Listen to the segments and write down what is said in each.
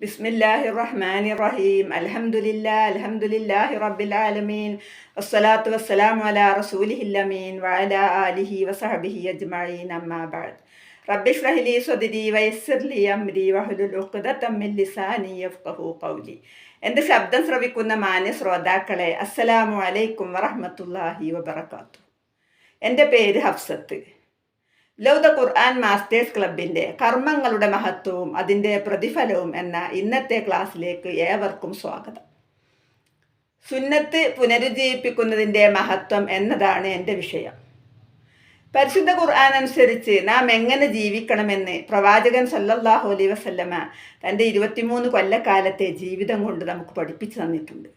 ബിസ്മില്ലാഹി റഹ്മാനി റഹീം അൽഹംദുലില്ലാ അൽഹംദുലില്ലാഹി റബ്ബിൽ ആലമീൻ വസ്സലാത്തു വസ്സലാമു അലാ റസൂലിഹിൽ അമീൻ വഅലാ ആലിഹി വസഹബിഹി അജ്മഈൻ അമ്മാ ബഅദ് റബ്ബി ഇശ്റഹ് ലി സദ്രി വയസ്സിർ ലി അംരി വഹ്ലുൽ ഉഖ്ദതം മിൻ ലിസാനി യഫ്ഖഹു ഖൗലി എൻ്റെ ശബ്ദം ശ്രവിക്കുന്ന മാന്യ ശ്രോതാക്കളെ അസ്സലാമു അലൈക്കും വറഹ്മത്തുള്ളാഹി വബറകാതുഹു എൻ്റെ പേര് ഹഫ്സത്ത് ലൗദ ഖുർആൻ മാസ്റ്റേഴ്സ് ക്ലബിന്റെ കർമ്മങ്ങളുടെ മഹത്വവും അതിന്റെ പ്രതിഫലവും എന്ന ഇന്നത്തെ ക്ലാസ്സിലേക്ക് ഏവർക്കും സ്വാഗതം. സുന്നത്ത് പുനരുജ്ജീവിപ്പിക്കുന്നതിന്റെ മഹത്വം എന്നതാണ് എന്റെ വിഷയം. പരിശുദ്ധ ഖുർആൻ അനുസരിച്ച് നാം എങ്ങനെ ജീവിക്കണമെന്ന് പ്രവാചകൻ സല്ലല്ലാഹു അലൈ വസല്ലമ തന്റെ ഇരുപത്തിമൂന്ന് കൊല്ലക്കാലത്തെ ജീവിതം കൊണ്ട് നമുക്ക് പഠിപ്പിച്ചു തന്നിട്ടുണ്ട്.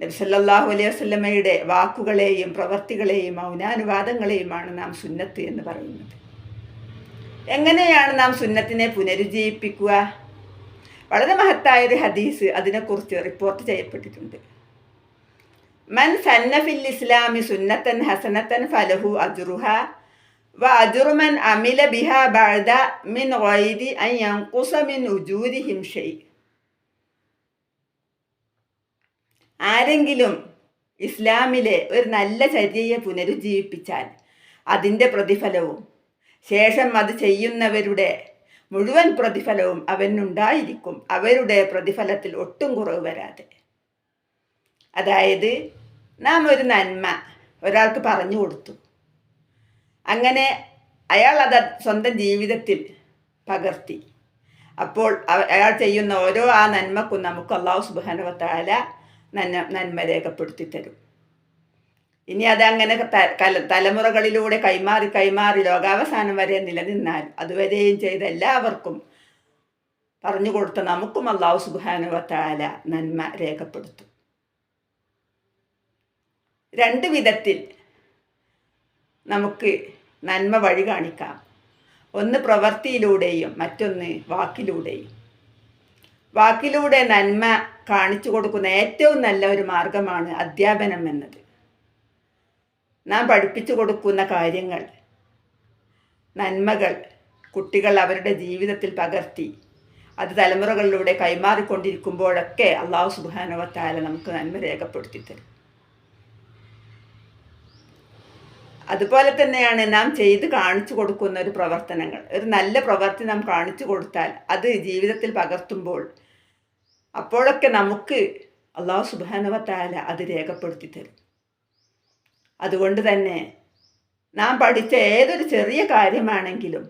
നബി സല്ലല്ലാഹു അലൈഹി വസല്ലമയുടെ വാക്കുകളെയും പ്രവർത്തികളെയും മൗനാനുവാദങ്ങളെയുമാണ് നാം സുന്നത്ത് എന്ന് പറയുന്നത്. എങ്ങനെയാണ് നാം സുന്നത്തിനെ പുനരുജ്ജീവിപ്പിക്കുക? വളരെ മഹത്തായ ഒരു ഹദീസ് അതിനെക്കുറിച്ച് റിപ്പോർട്ട് ചെയ്യപ്പെട്ടിട്ടുണ്ട്. മൻ സന്നഫിൽ ഇസ്ലാമി സുന്നത്തൻ ഹസനത്തൻ ഫലഹു അജുറുഹ വ അജുറുമൻ അമില ബിഹ ബഅദ മിൻ ഗൈരി അൻ യൻഖുസ മിൻ ഉജൂരിഹിം ഷൈ. ആരെങ്കിലും ഇസ്ലാമിലെ ഒരു നല്ല ചര്യയെ പുനരുജ്ജീവിപ്പിച്ചാൽ അതിന്റെ പ്രതിഫലവും ശേഷം അത് ചെയ്യുന്നവരുടെ മുഴുവൻ പ്രതിഫലവും അവനുണ്ടായിരിക്കും. അവരുടെ പ്രതിഫലത്തിൽ ഒട്ടും കുറവ് വരാതെ. അതായത് നാം ഒരു നന്മ ഒരാൾക്ക് പറഞ്ഞു കൊടുത്തു. അങ്ങനെ അയാൾ അത് സ്വന്തം ജീവിതത്തിൽ പകർത്തി. അപ്പോൾ അയാൾ ചെയ്യുന്ന ഓരോ ആ നന്മക്കും നമുക്ക് അള്ളാഹു സുബാനുവത്താല നന്മ നന്മ രേഖപ്പെടുത്തി തരും. ഇനി അതങ്ങനെ തലമുറകളിലൂടെ കൈമാറി കൈമാറി ലോകാവസാനം വരെ നിലനിന്നാൽ അതുവരെയും ചെയ്ത എല്ലാവർക്കും പറഞ്ഞു കൊടുത്ത നമുക്കും അള്ളാഹു സുബാനുവത്താല നന്മ രേഖപ്പെടുത്തും. രണ്ട് വിധത്തിൽ നമുക്ക് നന്മ വഴി കാണിക്കാം. ഒന്ന് പ്രവൃത്തിയിലൂടെയും മറ്റൊന്ന് വാക്കിലൂടെയും. വാക്കിലൂടെ നന്മ കാണിച്ചു കൊടുക്കുന്ന ഏറ്റവും നല്ല ഒരു മാർഗമാണ് അധ്യാപനം എന്നത്. നാം പഠിപ്പിച്ചു കൊടുക്കുന്ന കാര്യങ്ങൾ നന്മകൾ കുട്ടികൾ അവരുടെ ജീവിതത്തിൽ പകർത്തി അത് തലമുറകളിലൂടെ കൈമാറിക്കൊണ്ടിരിക്കുമ്പോഴൊക്കെ അള്ളാഹു സുബാനവത്താല നമുക്ക് നന്മ രേഖപ്പെടുത്തി തരും. അതുപോലെ തന്നെയാണ് നാം ചെയ്ത് കാണിച്ചു കൊടുക്കുന്ന ഒരു പ്രവർത്തനങ്ങൾ. ഒരു നല്ല പ്രവർത്തി നാം കാണിച്ചു കൊടുത്താൽ അത് ജീവിതത്തിൽ പകർത്തുമ്പോൾ അപ്പോഴൊക്കെ നമുക്ക് അള്ളാഹു സുബാനവത്താല അത് രേഖപ്പെടുത്തി തരും. അതുകൊണ്ട് തന്നെ നാം പഠിച്ച ഏതൊരു ചെറിയ കാര്യമാണെങ്കിലും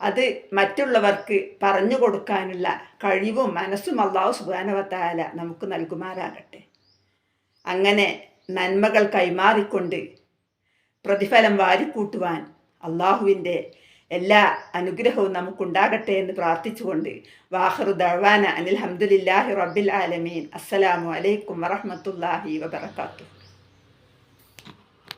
അത് മറ്റുള്ളവർക്ക് പറഞ്ഞു കൊടുക്കാനുള്ള കഴിവും മനസ്സും അള്ളാഹു സുബാനവത്താല നമുക്ക് നൽകുമാറാകട്ടെ. അങ്ങനെ നന്മകൾ കൈമാറിക്കൊണ്ട് പ്രതിഫലം വാരിക്കൂട്ടുവാൻ അള്ളാഹുവിന്റെ എല്ലാ അനുഗ്രഹവും നമുക്കുണ്ടാകട്ടെ എന്ന് പ്രാർത്ഥിച്ചുകൊണ്ട് വാഹറു ദഴവാന അനിൽ ഹംദുലില്ലാഹി റബ്ബിൽ ആലമീൻ. അസ്സലാമു അലൈക്കും വറഹമത്തല്ലാഹി വബറകാതുഹു.